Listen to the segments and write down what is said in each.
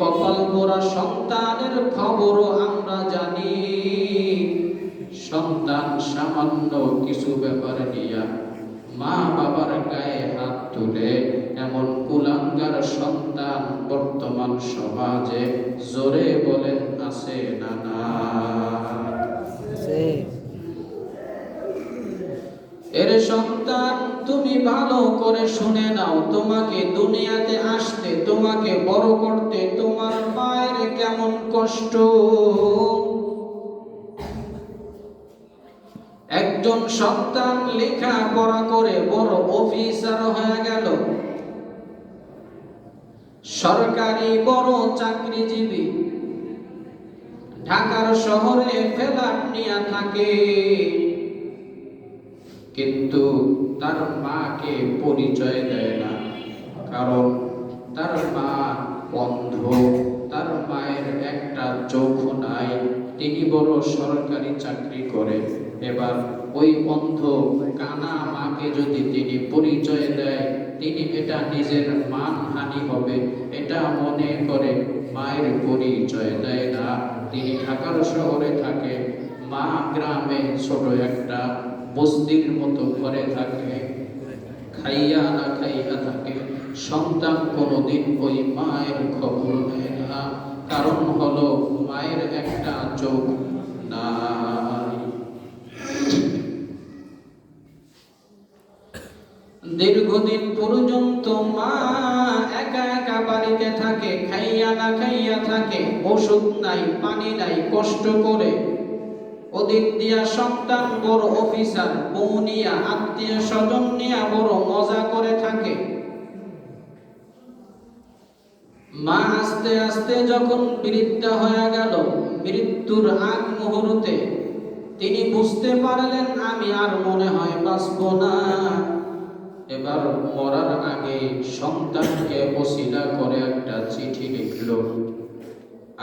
কপাল পোড়া সন্তানের খবরও আমরা জানি। সন্তান সামান্য কিছু ব্যাপারে নিয়া মা বাবার গায়ে হাত তুলে এমন কুলাঙ্গার সন্তান বর্তমান সমাজে জোরে বলেন আছে না না? এর সন্তান তুমি ভালো করে শুনে নাও। তোমাকে দুনিয়াতে আসতে তোমাকে বড় করতে কেমন কষ্ট। একজন সন্তান লেখা পড়া করে বড় অফিসার হয়ে গেল। সরকারি বড় চাকরিজীবী। ঢাকার শহরে ফেলার নিয়ে থাকে। কিন্তু তার মাকে পরিচয় দেয় না, কারণ তার মা অন্ধ তার মায়ের একটা চোখ নাই। তিনি বড় সরকারি চাকরি করে এবার ওই অন্ধ কানা মাকে যদি তিনি পরিচয় দেয়, তিনি এটা নিজের মানহানি হবে, এটা মনে করে মায়ের পরিচয় দেয় না। তিনি ঢাকার শহরে থাকে, মা গ্রামে ছোট একটা বস্তির মতো ঘরে থাকে, খাইয়া না খাইয়া থাকে। সন্তান কোনোদিন ওই মায়ের খবর নেয় না। কারণ হলো মায়ের একটা চোখ নাই। দীর্ঘদিন পর্যন্ত মা একা একা বাড়িতে থাকে, খাইয়া না খাইয়া থাকে, ওষুধ নাই, পানি নাই, কষ্ট করে। ওদিক দিয়া সন্তান বড় অফিসার বউ নিয়া আত্মীয় স্বজন নিয়া বড় মজা করে থাকে। মা আস্তে আস্তে যখন বৃদ্ধা হয়ে গেল, মৃত্যুর আগ মুহূর্তে তিনি বুঝতে পারলেন, আমি আর মনে হয় বাঁচব না। এবার মরার আগে সন্তানকে ওসিলা করে একটা চিঠি লিখল।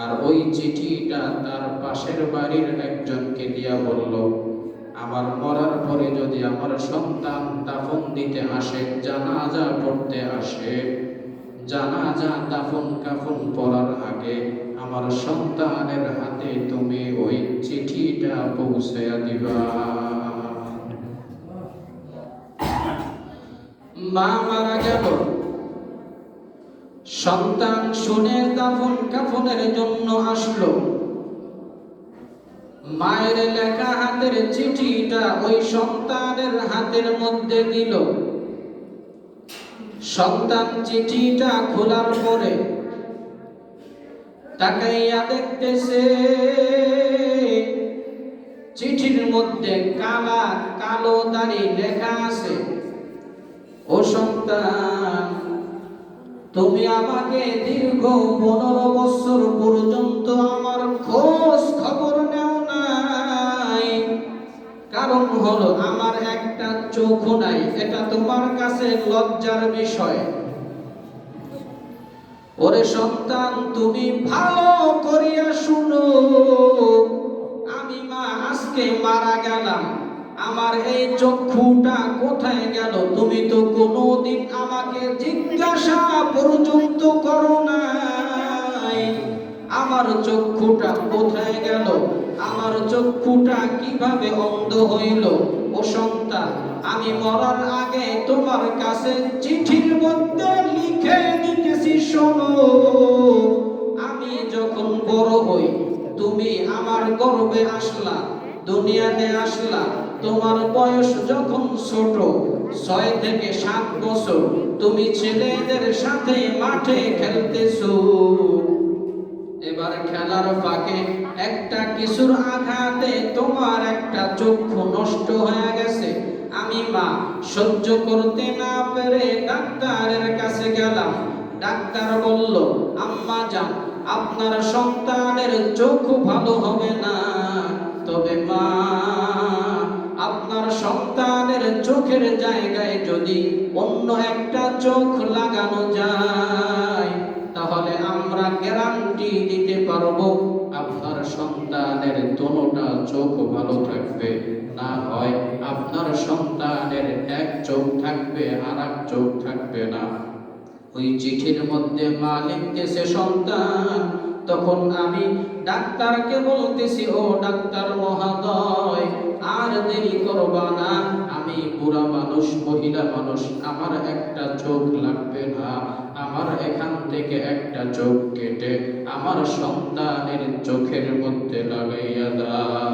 আর ওই চিঠিটা তার পাশের বাড়ির একজনকে দিয়া বলল, আমার মরার পরে যদি আমার সন্তান দাফন দিতে আসে, জানাজা পড়তে আসে জানাজা দাফন কাফন পড়ার আগে আমার সন্তানের হাতে তুমি ওই চিঠিটা পৌঁছে দিবা। মা মারা গেল। সন্তান শুনে দাফন কাফনের জন্য আসলো। মায়ের লেখা হাতের চিঠিটা ওই সন্তানের হাতের মধ্যে দিল। সন্তান চিঠিটা খোলার পরে তাকাইয়া দেখতেছে, চিঠির মধ্যে কালা, কালো দাড়ি লেখা আছে, ও সন্তান, তুমি আমাকে দীর্ঘ পনেরো বছর পর্যন্ত আমার খোঁজ খবর নেও নাই। কারণ হলো, আমার একটা চোখ নাই, এটা তোমার কাছে লজ্জার বিষয়। ওরে সন্তান, তুমি ভালো করিয়া শুনো। আমি মা, আজকে মারা গেলাম। আমার এই চক্ষুটা কোথায় গেল? তুমি তো কোনোদিন আমাকে জিজ্ঞাসা পর্যন্ত করো নাই। আমার চক্ষুটা কোথায় গেল? আমার চক্ষুটা কীভাবে অন্ধ হইল? ও সন্তান, আমি মরার আগে তোমার কাছে চিঠির মধ্যে লিখে দিতেছি, শোনো। আমি যখন বড় হই, তুমি আমার গর্বে আসলা, দুনিয়াতে আসলা। তোমার বয়স যখন ছোট, ছয় থেকে সাত বছর, তুমি ছেলেদের সাথে মাঠে খেলতেছো। এবার খেলার ফাঁকে একটা কিছুর আঘাতে তোমার একটা চক্ষু নষ্ট হয়ে গেছে। আমি মা, সহ্য করতে না পেরে ডাক্তারের কাছে গেলাম। ডাক্তার বলল, আম্মা যান, আপনার সন্তানের চোখ ভালো হবে না। তবে মা, আপনার সন্তানের চোখের জায়গায় যদি অন্য একটা চোখ লাগানো যায় পারব আপনার সন্তানের দোনোটা চোখ ভালো থাকবে, না হয় আপনার সন্তানের এক চোখ থাকবে আর এক চোখ থাকবে না। ওই চিঠির মধ্যে মালিক দেশে সন্তান তখন আমি, ডাক্তারকে বলতেছি, ও ডাক্তার মহাদয়, আর দেরি করবা না। আমি বুড়া মানুষ, মহিলা মানুষ, আমার একটা চোখ লাগবে না। আমার এখান থেকে একটা চোখ কেটে আমার সন্তানের চোখের মধ্যে লাগাইয়া দাও।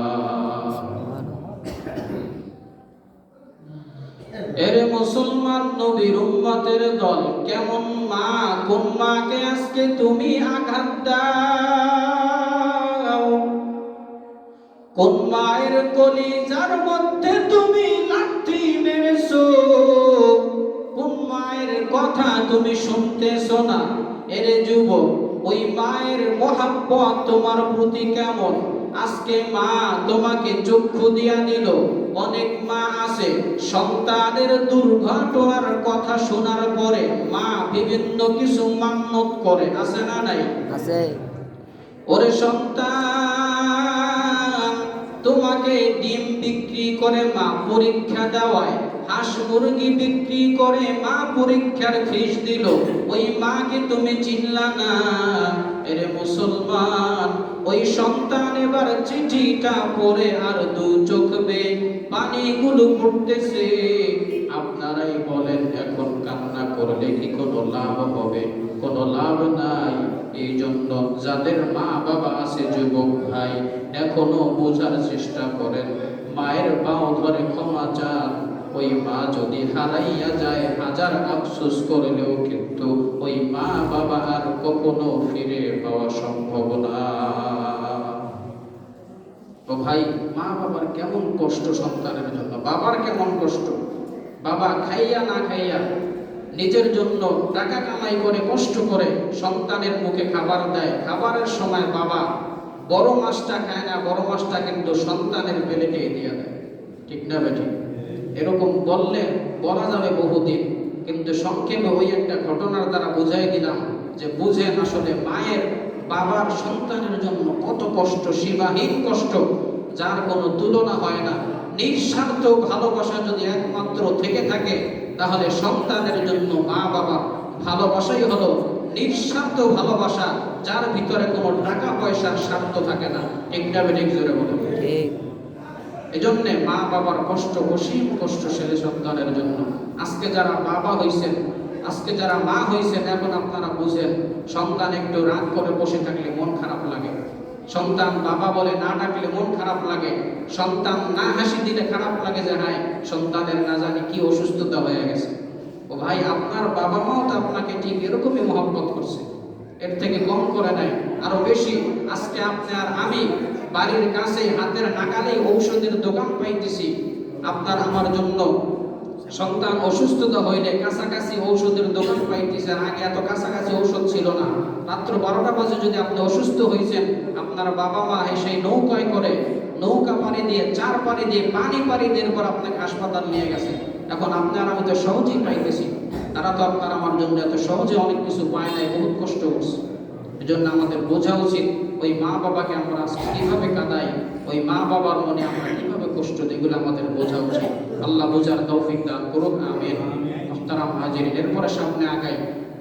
মুসলমান নবীর উম্মতের দল। কেমন মা, কোন মাকে আজকে তুমি আঘাত দাও? কোন মায়ের কলিজার মধ্যে তুমি লাঠি মেরেছো? কোন মায়ের কথা তুমি শুনতেছো না? এরে যুবক, ওই মায়ের মহাব্বত তোমার প্রতি কেমন? আজকে মা তোমাকে চক্ষু দিয়া দিল। অনেক মা আছে সন্তানের দুর্ঘটনার কথা শোনার পরে মা বিভিন্ন কিছু মান্যত করে আছে না নাই? আছে। ওরে সন্তান তোমাকে ডিম বিক্রি করে মা পরীক্ষা দেওয়ায় হাঁস মুরগি বিক্রি করে মা পরীক্ষার ফিস দিল। ওই মাকে তুমি চিনলা না। এরে মুসলমান, ওই সন্তান এবার চিঠিটা পড়ে আর দু চোখ বে পানিগুলো পড়তেছে। আপনারাই বলেন, এখন কান্না করলে কি কোনো লাভ হবে? কোনো লাভ নাই। এই জন্য যাদের মা বাবা আছে, যুবক ভাই, এখনও বোঝার চেষ্টা করেন, মায়ের পাও ধরে ক্ষমা চান। ওই মা যদি হারাইয়া যায় হাজার আফসোস করলেও কিন্তু ওই মা বাবা আর কখনো ফিরে পাওয়া সম্ভব না। তো ভাই মা বাবার কেমন কষ্ট সন্তানের জন্য? বাবার কেমন কষ্ট? বাবা খাইয়া না খাইয়া নিজের জন্য টাকা কামাই করে কষ্ট করে সন্তানের মুখে খাবার দেয়। খাবারের সময় বাবা বড় মাছটা খায় না বড় মাছটা কিন্তু সন্তানের পেলেটে দিয়ে দেয়। ঠিক না বেটি? এরকম বললে বলা যাবে বহুদিন। কিন্তু সংক্ষেপে ওই একটা ঘটনার দ্বারা বুঝাই দিলাম যে বুঝেন আসলে মায়ের বাবার সন্তানের জন্য কত কষ্ট, সীমাহীন কষ্ট, যার কোনো তুলনা হয় না। নিঃস্বার্থ ভালোবাসা যদি একমাত্র থেকে থাকে, তাহলে সন্তানের জন্য মা বাবা ভালোবাসাই হলো নিঃস্বার্থ ভালোবাসা, যার ভিতরে কোনো টাকা পয়সার স্বার্থ থাকে না। ঠিক ঠিক জোরে বলে এজন্য মা বাবার কষ্ট, অসীম কষ্ট ছেলে সন্তানের জন্য। আজকে যারা বাবা হইছেন, আজকে যারা মা হইছেন, এখন আপনারা বুঝেন, সন্তান একটু রাগ করে বসে থাকলে মন খারাপ লাগে। সন্তান বাবা বলে না ডাকলে মন খারাপ লাগে। সন্তান না হাসি দিলে খারাপ লাগে যে, হায়, সন্তানের না জানি কি অসুস্থতা হয়ে গেছে। ও ভাই, আপনার বাবা মাও তো আপনাকে ঠিক এরকমই মহব্বত করছে। এর থেকে কম করে নাই। আরও বেশি, আজকে আপনি আর আমি বাড়ির কাছে হাতের নাগালেই ঔষধের দোকান পাইতেছি। আপনার আমার জন্য। সন্তান অসুস্থতা হইলে কাছাকাছি ঔষধের দোকান পাইতেছেন। আগে এত কাছাকাছি ঔষধ ছিল না। রাত্র বারোটা বাজে যদি আপনি অসুস্থ হয়েছেন আপনার বাবা মা সেই নৌকায় করে নৌকা পানি দিয়ে, চার পানি দিয়ে পানি পানি দিয়ে পর আপনাকে হাসপাতাল নিয়ে গেছে। এখন আপনার আমি তো সহজেই পাইতেছি। তারা তো আপনার আমার জন্য এত সহজে অনেক কিছু পায় নাই, বহুত কষ্ট করছে। এজন্য আমাদের বোঝা উচিত ওই মা বাবাকে আমরা আজকে কীভাবে কাঁদাই, ওই মা বাবার মনে আমরা কীভাবে কষ্ট এগুলো আমাদের বোঝা উচিত। আল্লাহ বোঝার তৌফিক দান করুক, আমিন। মোহতারাম হাজির এরপরে সামনে আগাই।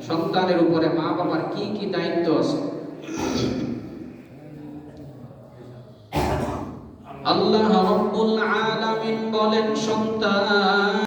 সন্তানের উপরে মা বাবার কি কি দায়িত্ব আছে? আল্লাহ রব্বুল আলামিন বলেন, সন্তান